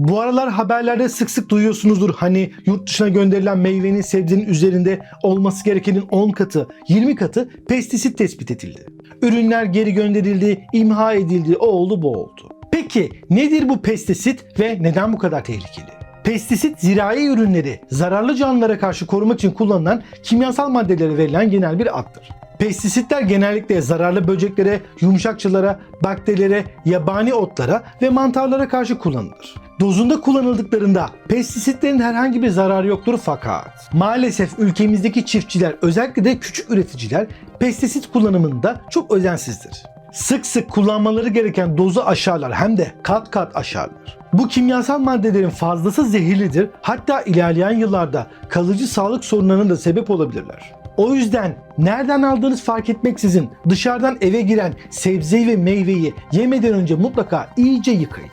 Bu aralar haberlerde sık sık duyuyorsunuzdur. Hani yurt dışına gönderilen meyvenin sebzenin üzerinde olması gerekenin 10 katı, 20 katı pestisit tespit edildi. Ürünler geri gönderildi, imha edildi, o oldu bu oldu. Peki nedir bu pestisit ve neden bu kadar tehlikeli? Pestisit zirai ürünleri zararlı canlılara karşı korumak için kullanılan kimyasal maddelere verilen genel bir addır. Pestisitler genellikle zararlı böceklere, yumuşakçılara, bakterilere, yabani otlara ve mantarlara karşı kullanılır. Dozunda kullanıldıklarında pestisitlerin herhangi bir zararı yoktur fakat maalesef ülkemizdeki çiftçiler özellikle de küçük üreticiler pestisit kullanımında çok özensizdir. Sık sık kullanmaları gereken dozu aşarlar hem de kat kat aşarlar. Bu kimyasal maddelerin fazlası zehirlidir hatta ilerleyen yıllarda kalıcı sağlık sorunlarına da sebep olabilirler. O yüzden nereden aldığınız fark etmeksizin dışarıdan eve giren sebzeyi ve meyveyi yemeden önce mutlaka iyice yıkayın.